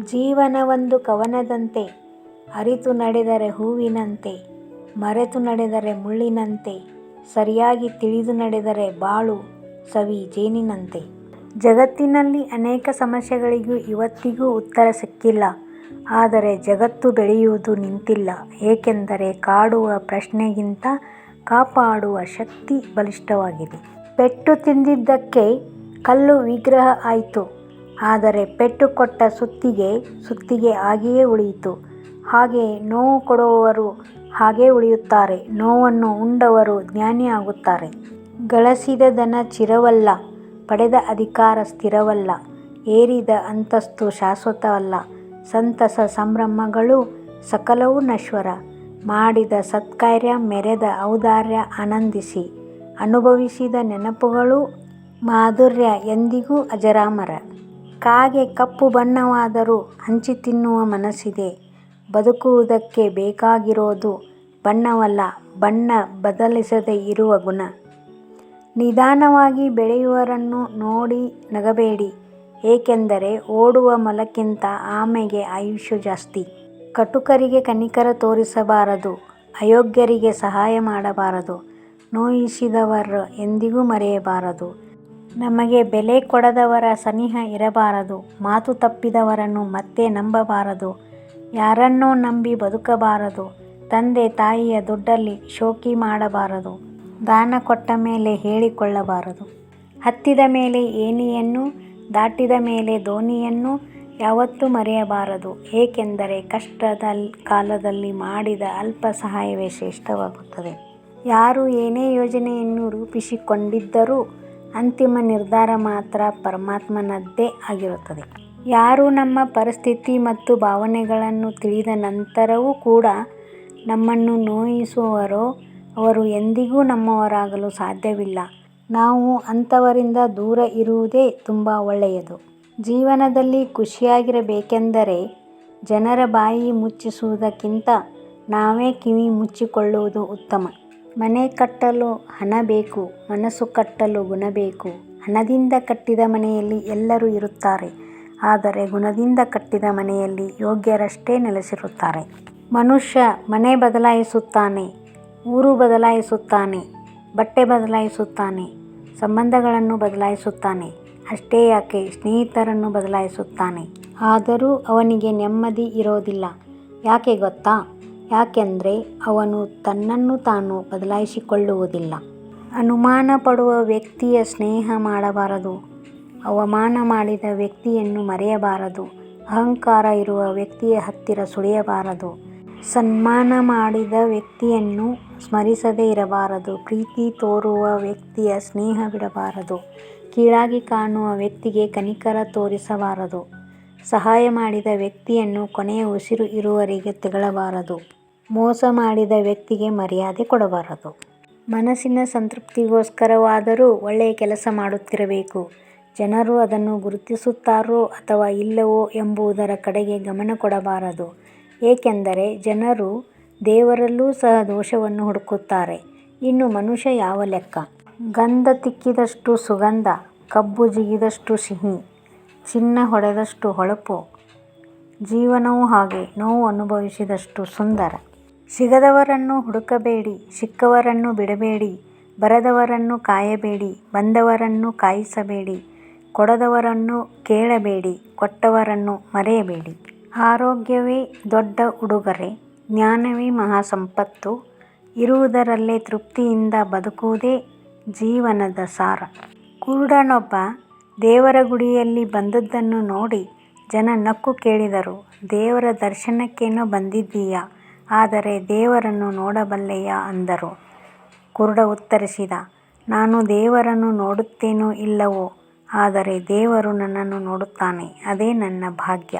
ಜೀವನ ಒಂದು ಕವನದಂತೆ, ಅರಿತು ನಡೆದರೆ ಹೂವಿನಂತೆ, ಮರೆತು ನಡೆದರೆ ಮುಳ್ಳಿನಂತೆ, ಸರಿಯಾಗಿ ತಿಳಿದು ನಡೆದರೆ ಬಾಳು, ಸವಿ ಜೇನಿನಂತೆ. ಜಗತ್ತಿನಲ್ಲಿ ಅನೇಕ ಸಮಸ್ಯೆಗಳಿಗೂ ಇವತ್ತಿಗೂ ಉತ್ತರ ಸಿಕ್ಕಿಲ್ಲ. ಆದರೆ ಜಗತ್ತು ಬೆಳೆಯುವುದು ನಿಂತಿಲ್ಲ. ಏಕೆಂದರೆ ಕಾಡುವ ಪ್ರಶ್ನೆಗಿಂತ ಕಾಪಾಡುವ ಶಕ್ತಿ ಬಲಿಷ್ಠವಾಗಿದೆ. ಪೆಟ್ಟು ತಿಂದಿದ್ದಕ್ಕೆ ಕಲ್ಲು ವಿಗ್ರಹ ಆಯ್ತು. ಆದರೆ ಪೆಟ್ಟು ಕೊಟ್ಟ ಸುತ್ತಿಗೆ ಸುತ್ತಿಗೆ ಹಾಗೆಯೇ ಉಳಿಯಿತು. ಹಾಗೆ ನೋವು ಕೊಡುವವರು ಹಾಗೇ ಉಳಿಯುತ್ತಾರೆ. ನೋವನ್ನು ಉಂಡವರು ಜ್ಞಾನಿ ಆಗುತ್ತಾರೆ. ಗಳಿಸಿದ ಧನ ಚಿರವಲ್ಲ. ಪಡೆದ ಅಧಿಕಾರ ಸ್ಥಿರವಲ್ಲ. ಏರಿದ ಅಂತಸ್ತು ಶಾಶ್ವತವಲ್ಲ. ಸಂತಸ ಸಂಭ್ರಮಗಳು ಸಕಲವೂ ನಶ್ವರ. ಮಾಡಿದ ಸತ್ಕಾರ್ಯ ಮೆರೆದ ಔದಾರ್ಯ ಆನಂದಿಸಿ ಅನುಭವಿಸಿದ ನೆನಪುಗಳು ಮಾಧುರ್ಯ ಎಂದಿಗೂ ಅಜರಾಮರ. ಕಾಗೆ ಕಪ್ಪು ಬಣ್ಣವಾದರೂ ಹಂಚಿ ತಿನ್ನುವ ಮನಸ್ಸಿದೆ. ಬದುಕುವುದಕ್ಕೆ ಬೇಕಾಗಿರೋದು ಬಣ್ಣವಲ್ಲ, ಬಣ್ಣ ಬದಲಿಸದೆ ಇರುವ ಗುಣ. ನಿಧಾನವಾಗಿ ಬೆಳೆಯುವರನ್ನು ನೋಡಿ ನಗಬೇಡಿ. ಏಕೆಂದರೆ ಓಡುವ ಮಲಕ್ಕಿಂತ ಆಮೆಗೆ ಆಯುಷ್ಯ ಜಾಸ್ತಿ. ಕಟುಕರಿಗೆ ಕನಿಕರ ತೋರಿಸಬಾರದು. ಅಯೋಗ್ಯರಿಗೆ ಸಹಾಯ ಮಾಡಬಾರದು. ನೋಯಿಸಿದವರ ಎಂದಿಗೂ ಮರೆಯಬಾರದು. ನಮಗೆ ಬೆಲೆ ಕೊಡದವರ ಸನಿಹ ಇರಬಾರದು. ಮಾತು ತಪ್ಪಿದವರನ್ನು ಮತ್ತೆ ನಂಬಬಾರದು. ಯಾರನ್ನೋ ನಂಬಿ ಬದುಕಬಾರದು. ತಂದೆ ತಾಯಿಯ ದುಡ್ಡಲ್ಲಿ ಶೋಕಿ ಮಾಡಬಾರದು. ದಾನ ಕೊಟ್ಟ ಮೇಲೆ ಹೇಳಿಕೊಳ್ಳಬಾರದು. ಹತ್ತಿದ ಮೇಲೆ ಏನಿಯನ್ನು ದಾಟಿದ ಮೇಲೆ ದೋಣಿಯನ್ನು ಯಾವತ್ತೂ ಮರೆಯಬಾರದು. ಏಕೆಂದರೆ ಕಷ್ಟದ ಕಾಲದಲ್ಲಿ ಮಾಡಿದ ಅಲ್ಪ ಸಹಾಯವೇ ಶ್ರೇಷ್ಠವಾಗುತ್ತದೆ. ಯಾರು ಏನೇ ಯೋಜನೆಯನ್ನು ರೂಪಿಸಿಕೊಂಡಿದ್ದರೂ ಅಂತಿಮ ನಿರ್ಧಾರ ಮಾತ್ರ ಪರಮಾತ್ಮನದ್ದೇ ಆಗಿರುತ್ತದೆ. ಯಾರು ನಮ್ಮ ಪರಿಸ್ಥಿತಿ ಮತ್ತು ಭಾವನೆಗಳನ್ನು ತಿಳಿದ ನಂತರವೂ ಕೂಡ ನಮ್ಮನ್ನು ನೋಯಿಸುವರೋ, ಅವರು ಎಂದಿಗೂ ನಮ್ಮವರಾಗಲು ಸಾಧ್ಯವಿಲ್ಲ. ನಾವು ಅಂತವರಿಂದ ದೂರ ಇರುವುದೇ ತುಂಬಾ ಒಳ್ಳೆಯದು. ಜೀವನದಲ್ಲಿ ಖುಷಿಯಾಗಿರಬೇಕೆಂದರೆ ಜನರ ಬಾಯಿ ಮುಚ್ಚಿಸುವುದಕ್ಕಿಂತ ನಾವೇ ಕಿವಿ ಮುಚ್ಚಿಕೊಳ್ಳುವುದು ಉತ್ತಮ. ಮನೆ ಕಟ್ಟಲು ಹಣ ಬೇಕು. ಮನಸ್ಸು ಕಟ್ಟಲು ಗುಣ ಬೇಕು. ಹಣದಿಂದ ಕಟ್ಟಿದ ಮನೆಯಲ್ಲಿ ಎಲ್ಲರೂ ಇರುತ್ತಾರೆ. ಆದರೆ ಗುಣದಿಂದ ಕಟ್ಟಿದ ಮನೆಯಲ್ಲಿ ಯೋಗ್ಯರಷ್ಟೇ ನೆಲೆಸಿರುತ್ತಾರೆ. ಮನುಷ್ಯ ಮನೆ ಬದಲಾಯಿಸುತ್ತಾನೆ. ಊರು ಬದಲಾಯಿಸುತ್ತಾನೆ. ಬಟ್ಟೆ ಬದಲಾಯಿಸುತ್ತಾನೆ. ಸಂಬಂಧಗಳನ್ನು ಬದಲಾಯಿಸುತ್ತಾನೆ. ಅಷ್ಟೇ ಯಾಕೆ ಸ್ನೇಹಿತರನ್ನು ಬದಲಾಯಿಸುತ್ತಾನೆ. ಆದರೂ ಅವನಿಗೆ ನೆಮ್ಮದಿ ಇರೋದಿಲ್ಲ. ಯಾಕೆ ಗೊತ್ತಾ? ಯಾಕೆಂದ್ರೆ ಅವನು ತನ್ನನ್ನು ತಾನು ಬದಲಾಯಿಸಿಕೊಳ್ಳುವುದಿಲ್ಲ. ಅನುಮಾನ ಪಡುವ ವ್ಯಕ್ತಿಯ ಸ್ನೇಹ ಮಾಡಬಾರದು. ಅವಮಾನ ಮಾಡಿದ ವ್ಯಕ್ತಿಯನ್ನು ಮರೆಯಬಾರದು. ಅಹಂಕಾರ ಇರುವ ವ್ಯಕ್ತಿಯ ಹತ್ತಿರ ಸುಳಿಯಬಾರದು. ಸನ್ಮಾನ ಮಾಡಿದ ವ್ಯಕ್ತಿಯನ್ನು ಸ್ಮರಿಸದೇ ಇರಬಾರದು. ಪ್ರೀತಿ ತೋರುವ ವ್ಯಕ್ತಿಯ ಸ್ನೇಹ ಬಿಡಬಾರದು. ಕೀಳಾಗಿ ಕಾಣುವ ವ್ಯಕ್ತಿಗೆ ಕನಿಕರ ತೋರಿಸಬಾರದು. ಸಹಾಯ ಮಾಡಿದ ವ್ಯಕ್ತಿಯನ್ನು ಕೊನೆಯ ಉಸಿರು ಇರುವವರೆಗೆ ತೆಗಳಬಾರದು. ಮೋಸ ಮಾಡಿದ ವ್ಯಕ್ತಿಗೆ ಮರ್ಯಾದೆ ಕೊಡಬಾರದು. ಮನಸ್ಸಿನ ಸಂತೃಪ್ತಿಗೋಸ್ಕರವಾದರೂ ಒಳ್ಳೆಯ ಕೆಲಸ ಮಾಡುತ್ತಿರಬೇಕು. ಜನರು ಅದನ್ನು ಗುರುತಿಸುತ್ತಾರೋ ಅಥವಾ ಇಲ್ಲವೋ ಎಂಬುದರ ಕಡೆಗೆ ಗಮನ ಕೊಡಬಾರದು. ಏಕೆಂದರೆ ಜನರು ದೇವರಲ್ಲೂ ಸಹ ದೋಷವನ್ನು ಹುಡುಕುತ್ತಾರೆ. ಇನ್ನು ಮನುಷ್ಯ ಯಾವ ಲೆಕ್ಕ. ಗಂಧ ತಿಕ್ಕಿದಷ್ಟು ಸುಗಂಧ. ಕಬ್ಬು ಜಿಗಿದಷ್ಟು ಸಿಹಿ. ಚಿನ್ನ ಹೊಡೆದಷ್ಟು ಹೊಳಪು. ಜೀವನವೂ ಹಾಗೆ. ನೋವು ಅನುಭವಿಸಿದಷ್ಟು ಸುಂದರ. ಸಿಗದವರನ್ನು ಹುಡುಕಬೇಡಿ. ಸಿಕ್ಕವರನ್ನು ಬಿಡಬೇಡಿ. ಬರದವರನ್ನು ಕಾಯಬೇಡಿ. ಬಂದವರನ್ನು ಕಾಯಿಸಬೇಡಿ. ಕೊಡದವರನ್ನು ಕೇಳಬೇಡಿ. ಕೊಟ್ಟವರನ್ನು ಮರೆಯಬೇಡಿ. ಆರೋಗ್ಯವೇ ದೊಡ್ಡ ಉಡುಗೊರೆ. ಜ್ಞಾನವೇ ಮಹಾ ಸಂಪತ್ತು. ಇರುವುದರಲ್ಲೇ ತೃಪ್ತಿಯಿಂದ ಬದುಕುವುದೇ ಜೀವನದ ಸಾರ. ಕುರುಡನೊಬ್ಬ ದೇವರ ಗುಡಿಯಲ್ಲಿ ಬಂದದ್ದನ್ನು ನೋಡಿ ಜನ ನಕ್ಕು ಕೇಳಿದರು, ದೇವರ ದರ್ಶನಕ್ಕೇನೋ ಬಂದಿದ್ದೀಯಾ. ಆದರೆ ದೇವರನ್ನು ನೋಡಬಲ್ಲೆಯಾ ಅಂದರು. ಕುರುಡ ಉತ್ತರಿಸಿದ, ನಾನು ದೇವರನ್ನು ನೋಡುತ್ತೇನೋ ಇಲ್ಲವೋ, ಆದರೆ ದೇವರು ನನ್ನನ್ನು ನೋಡುತ್ತಾನೆ. ಅದೇ ನನ್ನ ಭಾಗ್ಯ.